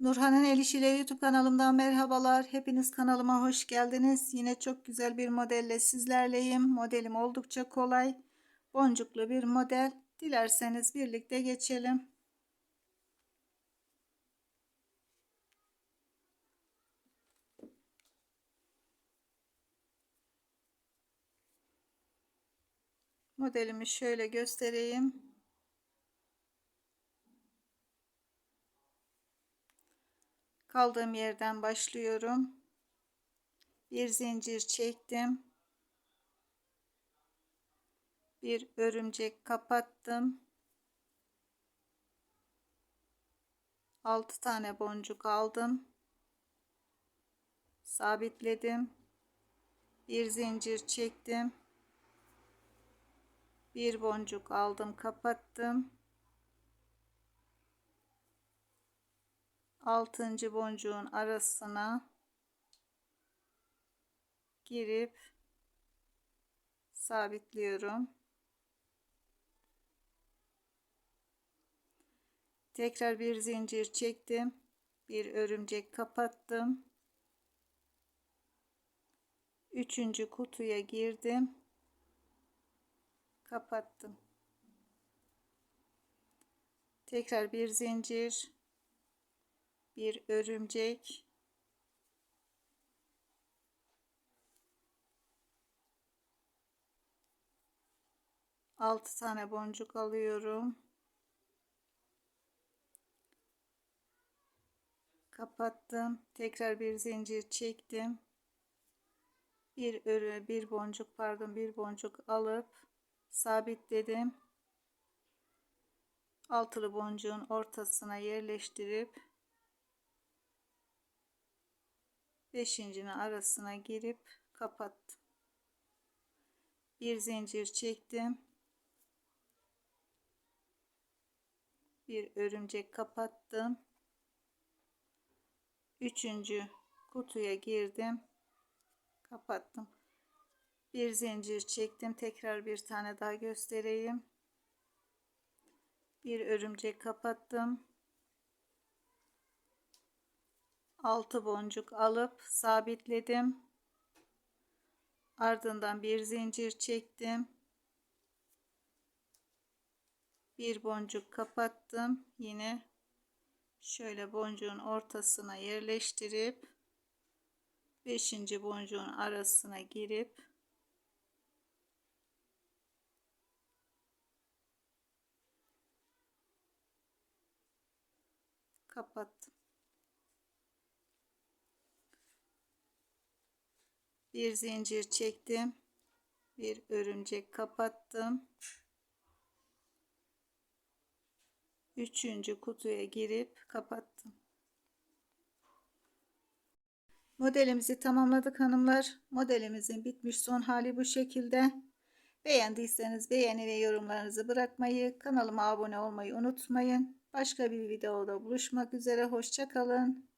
Nurhan'ın El İşiyle YouTube kanalımdan merhabalar. Hepiniz kanalıma hoş geldiniz. Yine çok güzel bir modelle sizlerleyim. Modelim oldukça kolay. Boncuklu bir model. Dilerseniz birlikte geçelim. Modelimi şöyle göstereyim. Kaldığım yerden başlıyorum. Bir zincir çektim. Bir örümcek kapattım. 6 tane boncuk aldım. Sabitledim. Bir zincir çektim. Bir boncuk aldım, kapattım. Altıncı boncuğun arasına girip sabitliyorum. Tekrar bir zincir çektim. Bir örümcek kapattım. Üçüncü kutuya girdim. Kapattım. Tekrar bir zincir bir örümcek. Altı tane boncuk alıyorum. Kapattım. Tekrar bir zincir çektim. Bir örü bir boncuk pardon bir boncuk alıp sabitledim. Altılı boncuğun ortasına yerleştirip beşincinin arasına girip kapattım. Bir zincir çektim. Bir örümcek kapattım. Üçüncü kutuya girdim. Kapattım. Bir zincir çektim. Tekrar bir tane daha göstereyim. Bir örümcek kapattım. 6 boncuk alıp sabitledim. Ardından bir zincir çektim. Bir boncuk kapattım. Yine şöyle boncuğun ortasına yerleştirip 5. boncuğun arasına girip kapattım. Bir zincir çektim. Bir örümcek kapattım. Üçüncü kutuya girip kapattım. Modelimizi tamamladık hanımlar. Modelimizin bitmiş son hali bu şekilde. Beğendiyseniz beğeni ve yorumlarınızı bırakmayı kanalıma abone olmayı unutmayın. Başka bir videoda buluşmak üzere. Hoşçakalın